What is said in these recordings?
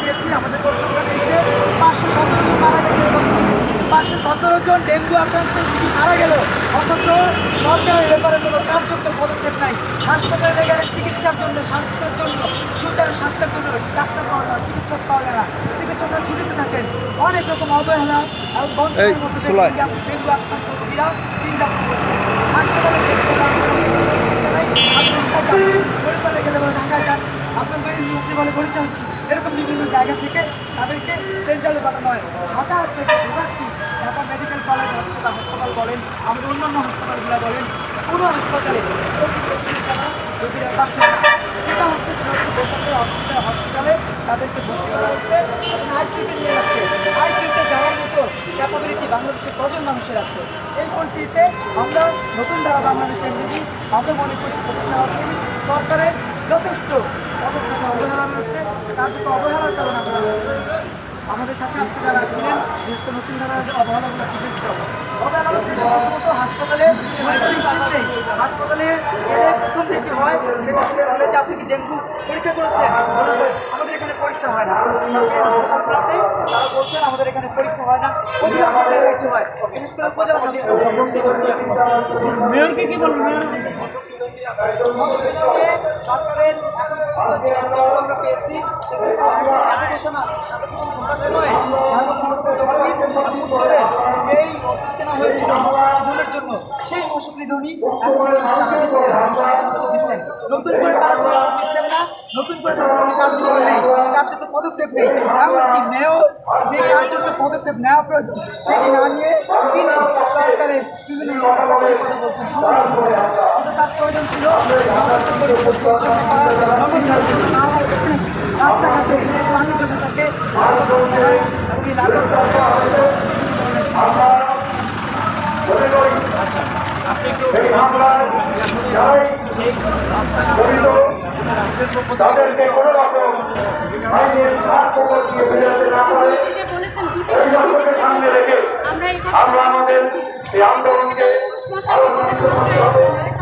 দিয়েছি আমাদের পরিসংখ্যান দিয়েছে? পাঁচশো সতেরো জন মারা গেছে। পাঁচশো সতেরো জন ডেঙ্গু আক্রান্ত রোগী মারা গেল। অথচ সরকারের ব্যাপারে কোনো কার্যকর পদক্ষেপ নাই। হাসপাতালে গেলে চিকিৎসার জন্য স্বাস্থ্যের জন্য সুচারু স্বাস্থ্যের জন্য ডাক্তার পাওয়া যায় না, চিকিৎসক পাওয়া যায় না। চিকিৎসকরা ছুটিতে থাকেন। অনেক রকম অবহেলা এবং এই, মধ্যে ডেঙ্গু আক্রান্ত রোগীরা দিন হাসপাতালে গেলে ঢাকায় যান। আপনার বলে বরিশাল জায়গা থেকে তাদেরকে সেন্ট্রালে পাঠানো হয় ঢাকা থেকে বিভাগটি ঢাকা মেডিকেল কলেজ হাসপাতাল হাসপাতাল বলেন, আমাদের অন্যান্য হাসপাতালগুলো বলেন, কোনো হাসপাতালে এটা হচ্ছে বেসরকারি হসপিটাল তাদেরকে ভর্তি করা হচ্ছে। আইসিউতে নিয়ে যাচ্ছে আইসিউতে যাওয়ার মতো ক্যাপাবিলিটি বাংলাদেশের কজন মানুষের আছে? এই পরিস্থিতিতে আমরা নতুন ধারা বাংলাদেশের নিধি আমরা মনে করি, সরকারের যথেষ্ট অবহেলা রয়েছে অবহেলার কারণে আমরা আমাদের সাথে আজকে যারা ছিলেন বিশেষ করে নতুন ধারা অবহেলাগুলো বিশেষ অবহেলা প্রথমত হাসপাতালে। হাসপাতালে গেলে প্রথম যেটি হয়, সেটা হচ্ছে বলে যে আপনি কি ডেঙ্গু পরীক্ষা করেছেন? আমাদের এখানে পরীক্ষা হয় না। তারা বলছেন, আমাদের এখানে পরীক্ষা হয় না। কি হয়? বিশেষ করে উপজেলা মেয়রকে কি বলবেন? সেই মশক নিধনই নতুন না নতুন করে তারা পদক্ষেপ নেই এমনকি যে কার্যত পদক্ষেপ নেওয়া প্রয়োজন সেটি না নিয়ে তিনি সরকারের বিভিন্ন প্রয়োজন ছিল রাস্তাঘাটে পানি জমে থাকে তাদেরকে কোনো রকম আইনের কার্যকর দিয়ে ফেরাতে না পারে যে বলেছেন দুটি এই সকলকে সামনে রেখে আমরা আমাদের এই আন্দোলনকে আরও করতে হবে।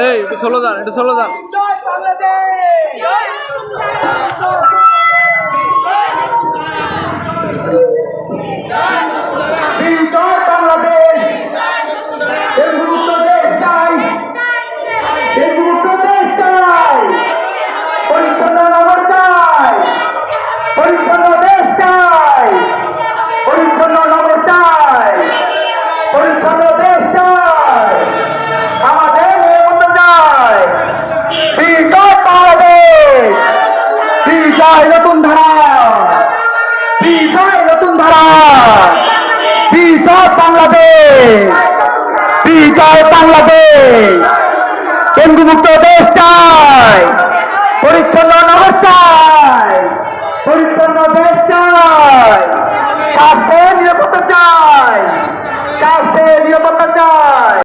এই একটু ষোলো যান একটু ষোলো যান বিজয় বাংলাদেশ। বিজয় বাংলাদেশ। ডেঙ্গু মুক্ত দেশ চাই। পরিচ্ছন্ন নগর চাই। পরিচ্ছন্ন দেশ চাই। স্বাস্থ্য নিরাপত্তা চাই।